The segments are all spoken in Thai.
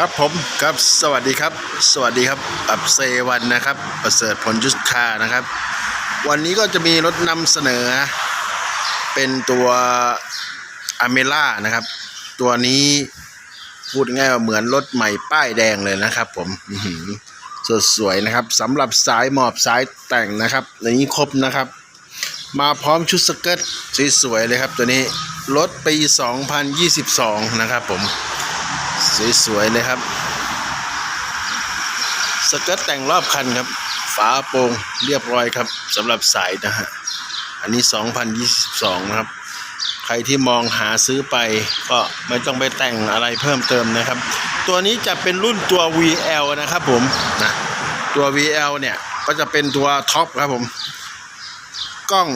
ครับผมครับสวัสดีครับ สวัสดีครับอับเซวันนะครับประเสริฐผลยุทธานะครับ วันนี้ก็จะมีรถนำเสนอ เป็นตัวอเมล่านะครับ ตัวนี้พูดง่ายว่าเหมือนรถใหม่ป้ายแดงเลยนะครับผมสดสวยนะครับสำหรับสายหมอบสายแต่งนะครับในนี้ครบนะครับ มาพร้อมชุดสเกิร์ตสวยๆเลยครับ ตัวนี้รถปี 2022 นะครับผม สวยๆเลยครับ สเกิร์ตแต่งรอบคันครับ ฝาโปร่งเรียบร้อยครับสำหรับสายนะฮะ อันนี้ 2022 นะครับ ใครที่มองหาซื้อไปก็ไม่ต้องไปแต่งอะไรเพิ่มเติมนะครับ ตัวนี้จะเป็นรุ่นตัว VL นะครับผมนะตัว VL เนี่ยก็จะเป็นตัวท็อปครับผมกล้อง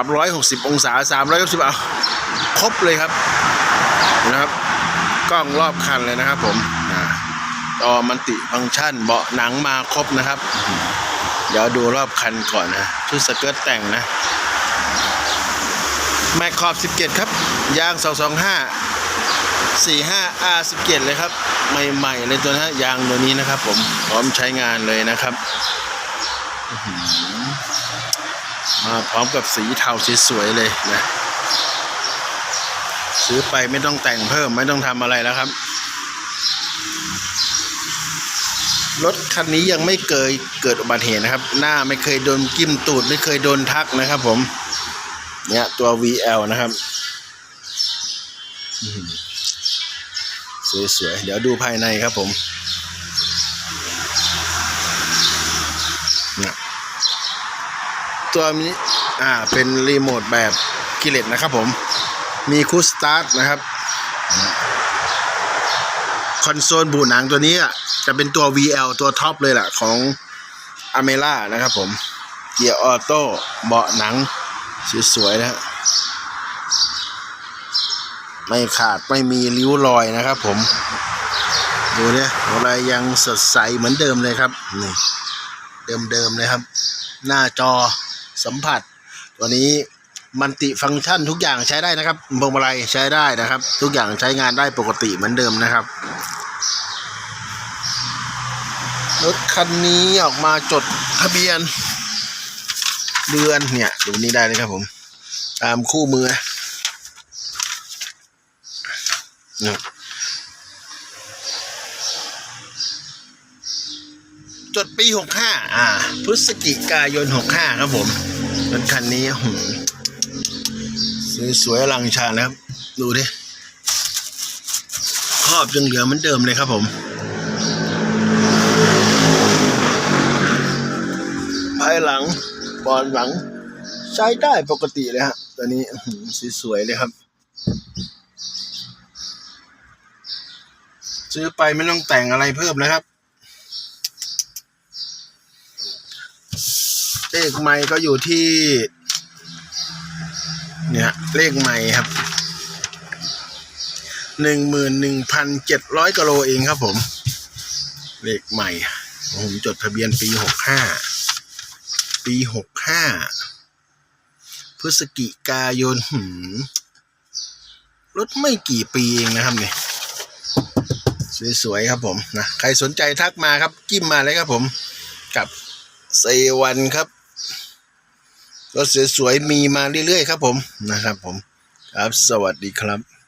360 องศา390เอาครบเลยครับนะครับ กล้องรอบคันเลยนะครับ ผมอ่อมันติฟังก์ชันเบาะหนังมาครบนะครับ เดี๋ยวดูรอบคันก่อนนะชุดสเกิร์ตแต่งนะแม็กขอบ 17 ครับ ยาง 225 45 R17 เลยครับ ใหม่ๆเลยตัวนะยางตัวนี้นะครับ ผมพร้อมใช้งานเลยนะครับมาพร้อมกับสีเทาสวยๆเลยนะ ซื้อไปไม่ต้องแต่งเพิ่มไม่ต้องทำอะไรแล้วครับ รถคันนี้ยังไม่เคยเกิดอุบัติเหตุนะครับ หน้าไม่เคยโดนกิ้มตูดไม่เคยโดนทักนะครับ ผม เนี่ยตัว VL นะครับสวยๆ เดี๋ยวดูภายในครับผมเนี่ยตัวนี้อ่าเป็นรีโมทแบบกิเลตนะครับผม มีคูสตาร์ทนะครับ คอนโซลบูหนังตัวนี้จะเป็นตัว VL ตัวท็อปเลยแหละของอเมล่านะครับผม เกียร์ออโต้เบาะหนัง สวยๆนะฮะไม่ขาดไม่มีริ้วรอยนะครับผม ดูเนี่ยอะไรยังสดใสเหมือนเดิมเลยครับนี่เดิมๆเลยครับ หน้าจอสัมผัส ตัวนี้ มันติฟังก์ชันทุกอย่างใช้ได้นะครับพวงมาลัยใช้ได้นะครับ ทุกอย่างใช้งานได้ปกติเหมือนเดิมนะครับรถคันนี้ออกมาจดทะเบียน เดือนเนี่ยดูนี้ได้เลยครับผม ตามคู่มือนะจดปีหกห้าอ่า พฤศจิกายนหกห้าครับผมรถคันนี้หืม สวยๆอลังชานะครับ ดูดิครอบยังเหลือเหมือนเดิมเลยครับผมภายหลังบอลหลัง ใช้ได้ปกติเลยฮะตัวนี้สวยๆเลยครับ ซื้อไปไม่ต้องแต่งอะไรเพิ่มนะครับเลขใหม่ก็อยู่ที่ เนี่ยเลขใหม่ครับหนึ่งหมื่นหนึ่งพันเจ็ดร้อยกิโลเองครับผม เลขใหม่ ผมจดทะเบียนปีหกห้าปีหกห้าพฤศจิกายนหืมรถไม่กี่ปีเองนะครับเนี่ยสวยๆครับผมนะใครสนใจทักมาครับ จิ้มมาเลยครับผม กับเซวันครับ รถสวยๆมีมาเรื่อยๆครับผมนะครับผมครับสวัสดีครับ